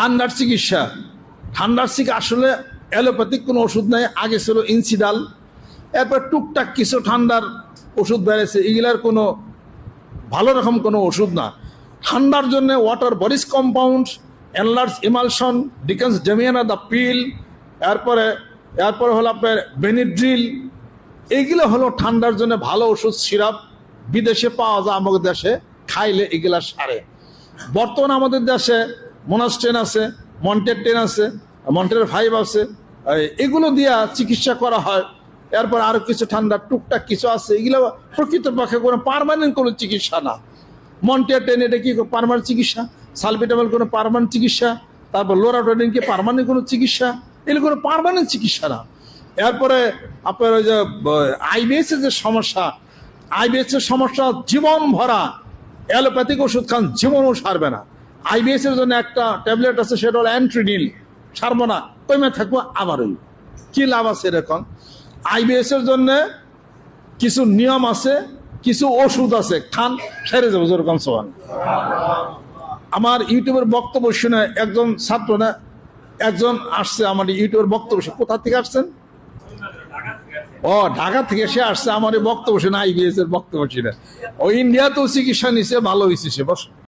ঠান্ডার চিকিৎসা। ঠান্ডার চিকিৎসা আসলে অ্যালোপ্যাথিক কোনো ওষুধ নাই, আগে ছিল ইনসিডাল। এরপর টুকটাক কিছু ঠান্ডার ওষুধ বেড়েছে, এগুলার কোনো ভালো রকম কোনো ওষুধ না। ঠান্ডার জন্য ওয়াটার বরিস কম্পাউন্ড, এনলার্জ ইমালশন, ডিকেন্স ডেমিয়ানা দ্য পিল, এরপরে এরপরে হলো আপনার বেনিড্রিল। এগুলো হলো ঠান্ডার জন্য ভালো ওষুধ, সিরাপ। বিদেশে পাওয়া যায় আমাদের দেশে, খাইলে এগুলা সারে। বর্তমান আমাদের দেশে মোনাস্টেন আছে মন্টের টেন আছে মন্টের ফাইভ আছে। এগুলো দিয়া চিকিৎসা করা হয়। এরপর আরও কিছু ঠান্ডা, টুকটাক কিছু আছে। এগুলো প্রকৃতপক্ষে কোনো পার্মানেন্ট কোনো চিকিৎসা না। মন্টিয়া টেন এটা কি পার্মানেন্ট চিকিৎসা? সালবিটামল কোনো পার্মানেন্ট চিকিৎসা? তারপর লোরাটোডিন কি পার্মানেন্ট কোনো চিকিৎসা? এগুলো কোনো পার্মানেন্ট চিকিৎসা না। এরপরে আপনার ওই যে আইবিএস এর যে সমস্যা আইবিএস এর সমস্যা জীবন ভরা অ্যালোপ্যাথিক ওষুধ খান, জীবনও সারবে না। আইবিএস এর জন্য একটা ট্যাবলেট আছে, সেটা হলো অ্যান্ট্রিনিল সারবো না কমে থাকব আবারই। কি লাভ আছে এরকম? আইবিএস এর জন্য কিছু নিয়ম আছে, কিছু ওষুধ আছে, খান, সেরে যাব যেরকম সোহান আমার ইউটিউবের বক্তব্য শুনে একজন ছাত্র না, একজন আসছে আমার ইউটিউবের বক্তব্য শুনে। কোথা থেকে আসছেন? ও, ঢাকা থেকে সে আসছে আমার বক্তব্য শুনে আইবিএস এর বক্তব্য শুনে। ও, ইন্ডিয়াতেও চিকিৎসা নিছে, ভালো হয়েছে সে, বস।